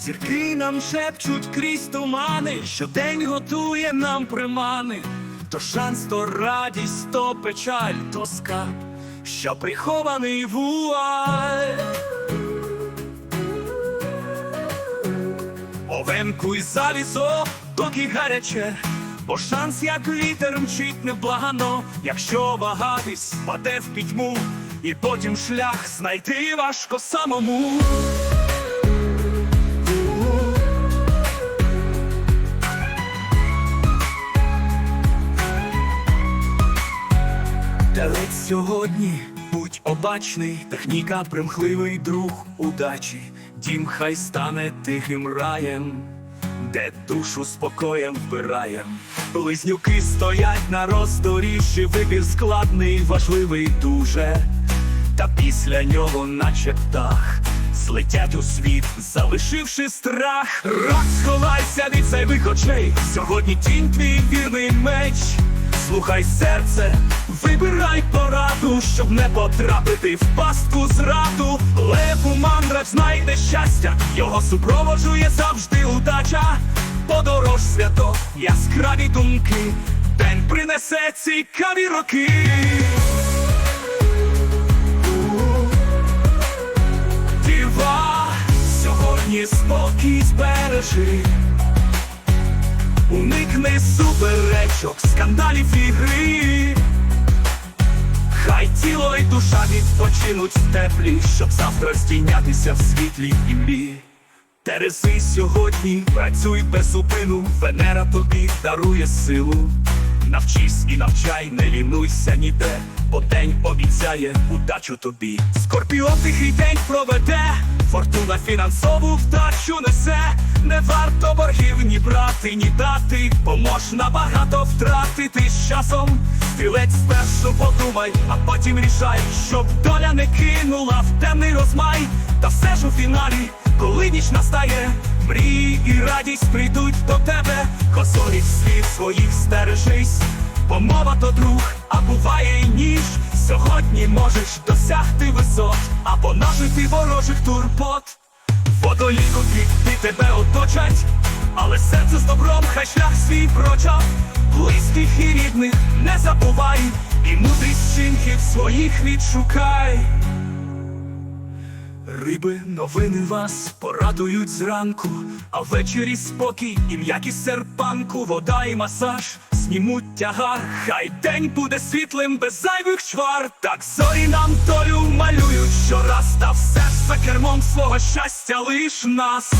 Зірки нам шепчуть крізь тумани, щодень готує нам примани, то шанс, то радість, то печаль, то скарб, що прихований вуаль. Овенкуй залізо, доки гаряче, бо шанс, як вітер, мчить невблагано, якщо вагатись, паде в пітьму, і потім шлях знайти важко самому. Сьогодні, будь обачний, техніка примхливий друг удачі, дім хай стане тихим раєм, де душу спокоєм вбираєм. Близнюки стоять на роздоріжжі, вибір складний, важливий дуже. Та після нього, наче птах, злетять у світ, залишивши страх. Рак, сховайся від зайвих очей. Сьогодні тінь твій вірний меч. Слухай серце, вибирай пораду, щоб не потрапити в пастку зраду. Леву мандрач знайде щастя, його супроводжує завжди удача. Подорож свято, яскраві думки, день принесе цікаві роки. Діва, сьогодні спокій збережи. Уникни суперечок, скандалів і гри. Хай тіло й душа відпочинуть в теплі, щоб завтра здійнятися в світлій імлі. Терези сьогодні, працюй без зупину, Венера тобі дарує силу. Навчись і навчай, не лінуйся ніде, бо день обіцяє удачу тобі. Скорпіон тихий день проведе, фортуна фінансову вдачу несе. Не варто боргів ні брати, ні дати, бо можна багато втратити з часом. Стрілець спершу подумай, а потім рішай, щоб доля не кинула в темний розмай. Та все ж у фіналі, коли ніч настає, мрії і радість прийдуть до тебе, косорі слів своїх стережись, бо мова то друг, а буває і ніж. Сьогодні можеш досягти висот або нажити ворожих турбот. Водоліку квіти тебе оточать, але серце з добром хай шлях свій прочав. Близьких і рідних не забувай, і мудрість вчинків своїх відшукай. Риби, новини вас порадують зранку, а ввечері спокій і м'які серпанку, вода і масаж знімуть тягар. Хай день буде світлим, без зайвих чвар. Так зорі нам долю малюють щораз, та все за кермом свого щастя лиш нас.